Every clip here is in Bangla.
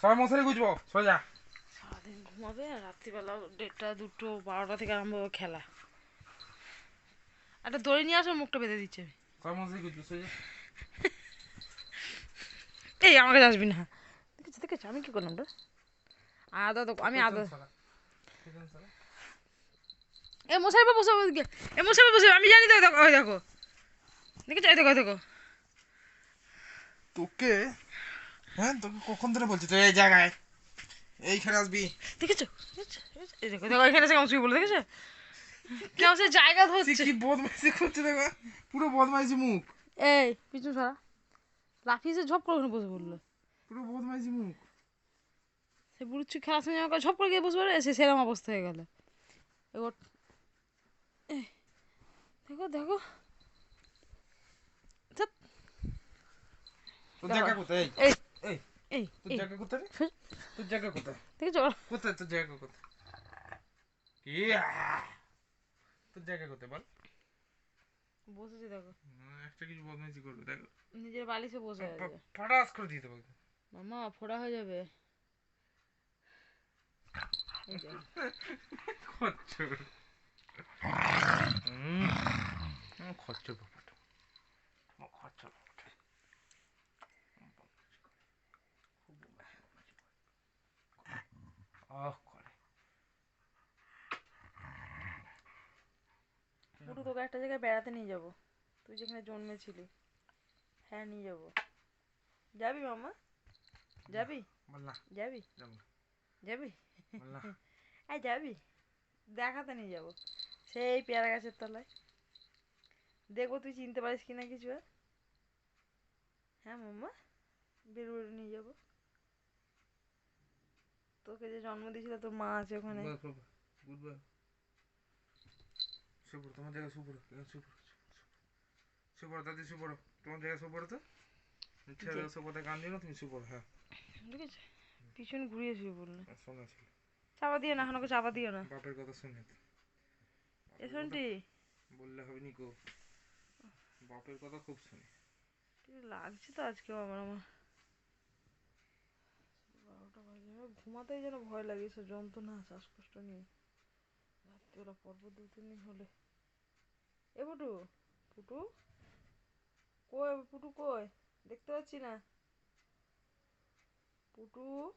সবাই মশারি গুজবো সোজা সারাদিন ঘুমাবে আর রাত্রিবেলা দেড়টা দুটো বারোটা থেকে আরম্ভ হবে খেলা। একটা দড়ি নিয়ে আসো মুখটা বেঁধে দিচ্ছে আমি। সবাই মশারি গুজবো সোজা এই আমার কাছে আসবি না। দেখেছি দেখেছি আমি কি করলাম রে? আদা তো আমি আদা। এ মশাই বা বসে এ মশাই বা বসে আমি জানি তো ওই দেখো দেখো। দেখেছ দেখো দেখো। তোকে হ্যাঁ তোকে কখন ধরে বলছি? তুই এই জায়গায়। এইখানে আসবি। দেখেছ? এই দেখো দেখো এখানে এসে কেমন শুয়ে বলে দেখেছ? কেমন সে জায়গা ধরছে। কি বদমাইশি করছে দেখো। পুরো বদমাইশি মুখ। এই পিছু সরা। লাফিয়ে ঝপ করে ওখানে বসে পড়ল। পুরো বদমাইশি মুখ। সে বুড়ুচ্ছি খেলার সময় আমাকে ঝপ করে গিয়ে বসে পড়ে সে সেরকম অবস্থা হয়ে গেল। এবার দেখো দেখো। এই এই এই তোর জায়গা কোথায় তোর জায়গা কোথায়? দেখেছ কোথায় তোর জায়গা কোথায়? ইয়া! তোর জায়গা কোথায় বল? বসেছে দেখো। একটা কিছু বদমাইশি করবে দেখো। নিজের বালিশে বসে আছে। ফাটাস করে মামা ফোড়া হয়ে যাবে। খচ্চর ব্যাপারটা। খচ্চর। ব্যাপারটা করে। পুরো তোকে একটা জায়গায় বেড়াতে নিয়ে যাব। তুই যেখানে জন্মেছিলি হ্যাঁ নিয়ে যাব। যাবি মামা? যাবি? যাবি? যাবি এই যাবি? দেখাতে নিয়ে যাব। সেই পেয়ারা গাছের তলায়। দেখব তুই চিনতে পারিস কিনা কিছু আর হ্যাঁ মাম্মা বেরুড়ে নিয়ে যাব। তোকে যে জন্ম দিয়েছিল তোর মা আছে ওখানে। সুপর তোমার জায়গায় সুপর সুপর সুপর দাদি সুপর তোমার জায়গায় সুপর তো? ছেলে সুপরতে গান দিও না তুমি সুপর হ্যাঁ। ঠিক আছে পিছন ঘুরিয়ে শুয়ে পড়ল। শোনা ছিল। চাপা দিও না এখন ওকে চাপা দিও না। বাপের কথা শুনে। এ শোনটি। বললে হবে নি গো। বাপের কথা খুব শুনি। লাগছে তো আজকে আমার আমার বারোটা বাজে আমার ঘুমাতেই যেন ভয় লাগে সব যন্ত্রণা, শ্বাসকষ্ট নিয়ে। রাত্রিবেলা পর্বত দু তিন দিন হলে। এ পুটু পুটু? কই পুটু কই? দেখতে পাচ্ছি না। পুটু?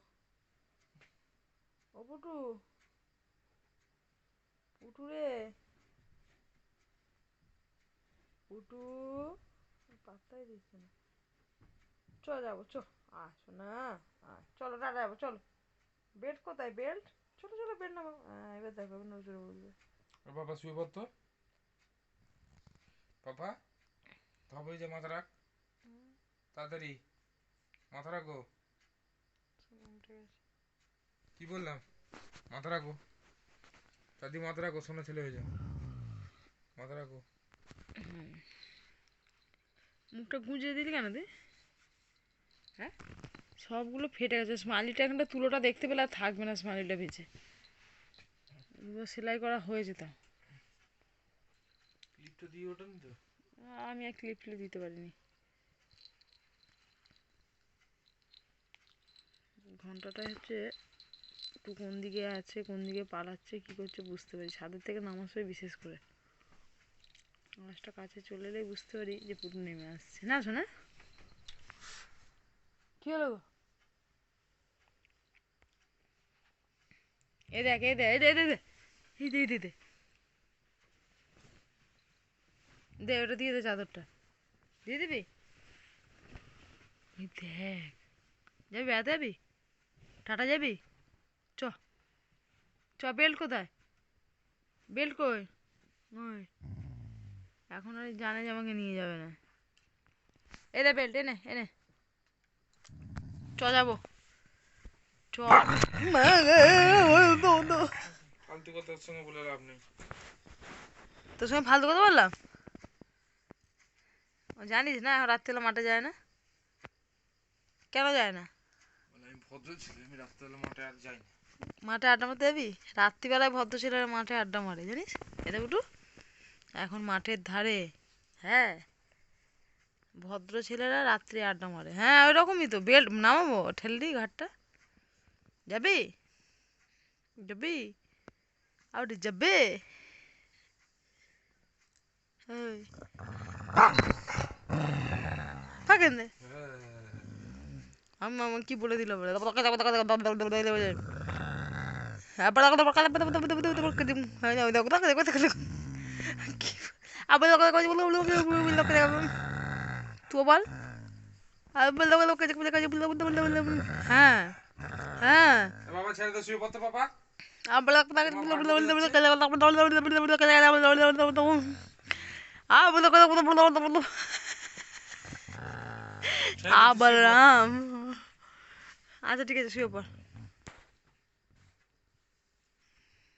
ও পুটু? পুটু রে? পুটু? পাত্তাই দিচ্ছে না। চ, যাব, চ। আসো না আয় চলো টাটা যাব চলো। বেল্ট কোথায়? বেল্ট? চলো চলো বেল্ট নামো। এবার দেখো এবার নজরে বলবে। বাবা শুয়ে পড়তো পাপা ধবে যে মাথা রাখ। তাড়াতাড়ি। মাথা রাখো। ঠিক আছে কি বললাম? মাথা রাখো। দাদি মাথা রাখো শোনা ছেলে হয়ে যাও। মাথা রাখো। মুখটা গুঁজে দিলি কেন তুই হ্যাঁ? সবগুলো ফেটে গেছে। স্মাইলিটা এখানটা তুলোটা দেখতে পেলে আর থাকবে না স্মাইলিটা ভেজে। এগুলো সেলাই করা হয়েছে তো ক্লিপটা দিয়ে ওঠেন তো? আমি আর ক্লিপ ক্লিপ দিতে পারিনি। ঘন্টাটা হচ্ছে একটু কোন দিকে আছে কোন দিকে পালাচ্ছে কি করছে বুঝতে পারি। ছাদের থেকে নামার সময় বিশেষ করে। মাছটা কাছে চলে এলেই বুঝতে পারি যে পুরো নেমে আসছে। না শোনা কি হলো এ দেখ এ দে এ দে দে, এই দে দে, দে। দে ওটা দিয়ে দে চাদরটা। দিয়ে দিবি? দেখ। যাবি বেড়াতে যাবি? টাটা যাবি? চ। চ বেল্ট কোথায়? বেল্ট কই? ওই। এখন আর জানে আমাকে নিয়ে যাবে না। এ দে বেল্ট এনে এনে। চ যাব। চ। ফালতু কথার সঙ্গে বলে লাভ নেই। তোর সঙ্গে ফালতু কথা বললাম? জানিস না এখন রাত্রিবেলা মাঠে যায় না? কেন যায় না? মানে আমি ভদ্র ছিল আমি রাত্রেবেলা মাঠে আর যাই না। মাঠে আড্ডা মারতে যাবি? রাত্রিবেলায় ভদ্র ছেলেরা মাঠে আড্ডা মারে জানিস? এটা বুটু? এখন মাঠের ধারে হ্যাঁ? ভদ্র ছেলেরা রাত্রে আড্ডা মারে হ্যাঁ ওই রকমই তো বেল্ট নামাবো ঠেললি ঘাটটা যাবি যাবি আউটি যাবে। থাকেন আমি মামা কি বলে দিল বলে তুই বল হ্যাঁ হ্যাঁ বাবা ছেড়ে দে শুয়ে পড়তে বাবা আবার আচ্ছা ঠিক আছে শুয়ে পড়